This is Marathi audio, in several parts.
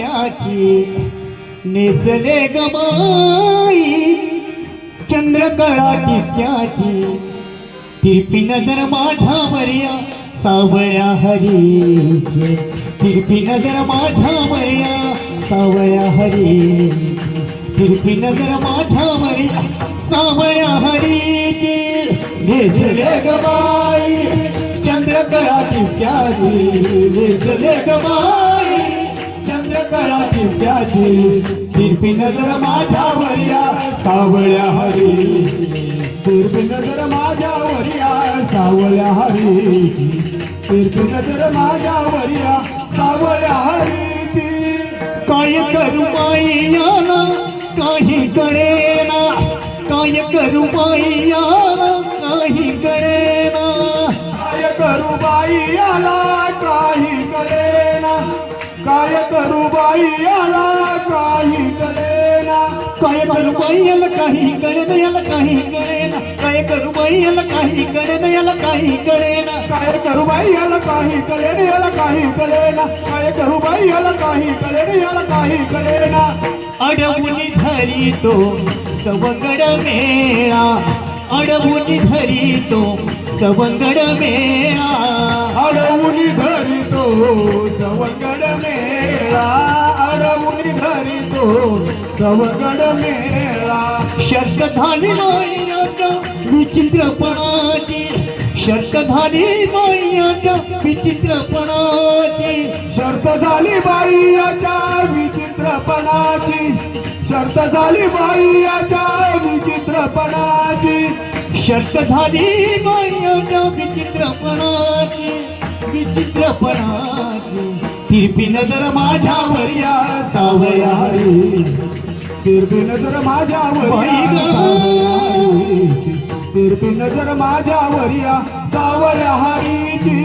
टिपक्याची नेसले गमाई चंद्रकळा टिपक्याची तिरपी नज़र माझ्यावरया सावळ्या हरीचे तिरपी नज़र माझ्यावरया सावळ्या हरी तिरपी नज़र माझ्यावरया सावळ्या हरीचे नेसले गमाई चंद्रकळा टिपक्याची नेसले गमाई चंद्रकळा चिंत्याची तिरपी नजर माझ्यावरया सावळ्या हरी. तिरपी नजर माझ्यावरया सावळ्या हरी. तिरपी नजर माझ्यावरया सावळ्या हरी काय करू माईयाला काही कळेना. काय करू माईयाला काही कळेना. काय करू बाई आला काही कळेना. काय करू बाई आला काही करेना. काय करू बाई याला काही कळेना याला काही करेना. काय करू बाई याला काही कळेना याला काही करेना. काय करू बाई याला काही कळेना याला काही करेना. काय करू बाई याला काही कळेना याला काही करेना. अडवुनी धरी तो सवगड मेळा. अडवुनी धरी तो सवगड मेळा. अडवून धरी तो सवगड मेळा अडवून धरितो सवगड मेळा. शर्क झाली मायाच्या विचित्रपणाची शर्क झाली मायाच्या विचित्रपणाची. शर्त झाली बाईयाच्या विचित्रपणाची शर्त झाली बाईयाच्या विचित्रपणाची. शर्त झाली मायाच्या विचित्रपणाची. विचित्रपणाची तिरपी नजर माझ्यावर या सावया रे. तिरपी नजर माझ्यावर. तिरपी नजर माझ्यावर या सावळ्या हरीची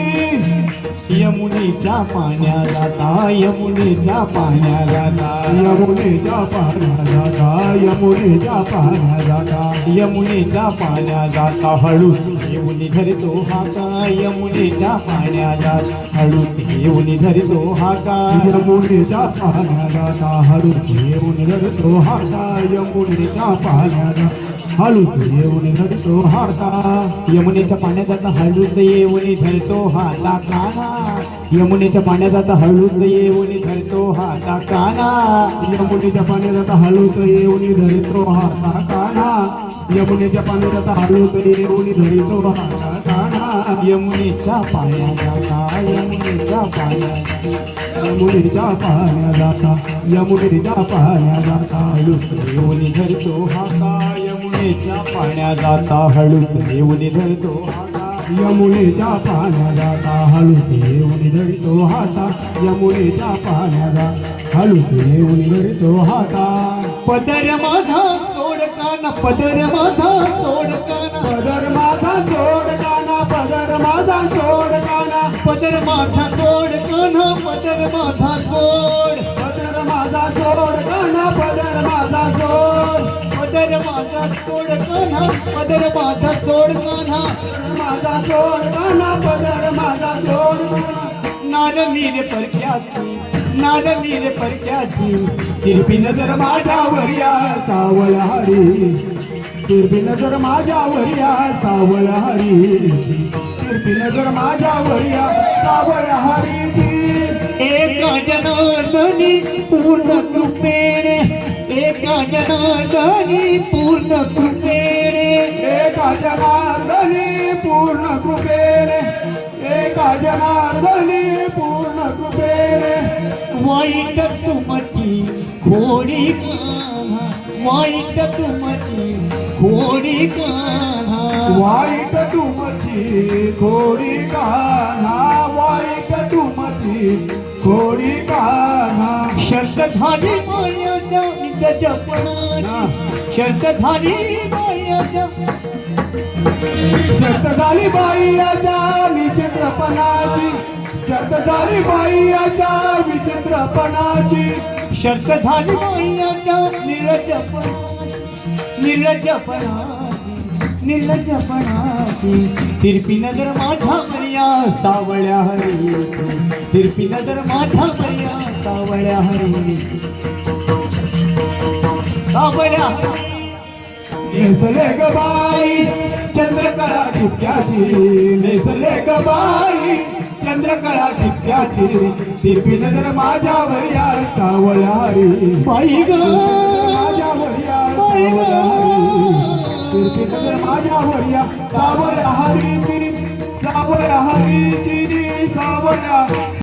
यमुनेच्या पाण्या जाता यमुनेच्या पाण्या जाता यमुनेच्या पाण्याला जाता यमुनेच्या पाण्याला जाता यमुनेच्या पाण्याला जाता हळू येऊनी धरतो हाका. यमुनेच्या पाण्या जाता हळू येऊनी धरतो हाका. यमुनेच्या पाण्याला जाता हळू येऊन धरतो हाता यमुनेच्या पाण्या हळू येऊन धरतो हाता यमुनेच्या पाण्यात हळूच येऊन धरतो हाता काना यमुनेच्या पाण्यात आता हळूच येऊन धरतो हाता काना यमुनेच्या पाण्यात आता हळूच येऊन धरतो हाता काना यमुनेच्या पाण्यात आता हळूच येऊन धरतो हाता काना यमुनेच्या पाण्या जाता यमुनेच्या पाण्या यमुनेच्या पाण्या जाता यमुनेच्या पाण्या जाता हळूच येऊन धरतो हाता यमुनेच्या पाण्यात जाता हळूच येऊन धरतो हाता यमुनेच्या पाण्या जाता हळूच येऊन धरतो हाता. यमुनेच्या पाण्या जाता हळूच येऊन धरतो हाता. पदर माझा सोड काना पदर माझा सोड काना पदर माझा सोड काना पदर माझा सोड काना पदर माझा सोड काना पदर माझा सोड माझा पदर माझा सोड काना माझा सोड काना पदर माझा सोड काना नारवीर परक्याची नारवीर परक्याची. तिरपी नजर माझ्यावर या सावळ हरी तिरपी नजर माझ्यावर या सावळ हरी तिरपी नजर माझ्यावर या सावळ हरी एका जनार्दनी पूर्ण जनार्दनी पूर्ण एका जनार्दनी पूर्ण कृपेने. एका जनार्दनी पूर्ण कृपेने. वाईट तुमची खोडी कान्हा वाईट तुमची खोडी कान्हा वाईट तुमची खोडी कान्हा वाईट तुमची खोडी कान्हा शर्त झाली मायाच्या जपणाची. शर्त झाली मायाच्या शर्त झाली विचित्रपणाची. शर्त झाली बाईयाच्या विचित्रपणाची. शर्त झाली मायाच्या निरजपणाची. निरजपणाची. निर्लज्जपणाची तिरपी नजर माझ्या पर्या सावळ्या हरी तिरपी नजर माझ्या पर्या सावळ्या हरी सावळ्या नेसले ग बाई चंद्रकला ठिपक्याची नेसले ग बाई चंद्रकला ठिपक्याची तिरपी नजर माझ्यावर या सावळ्यारी बाई ग. माझ्यावर या सावळ्यारी तिरपी नजर माझ्यावर या तिरी तिरी सावळ्या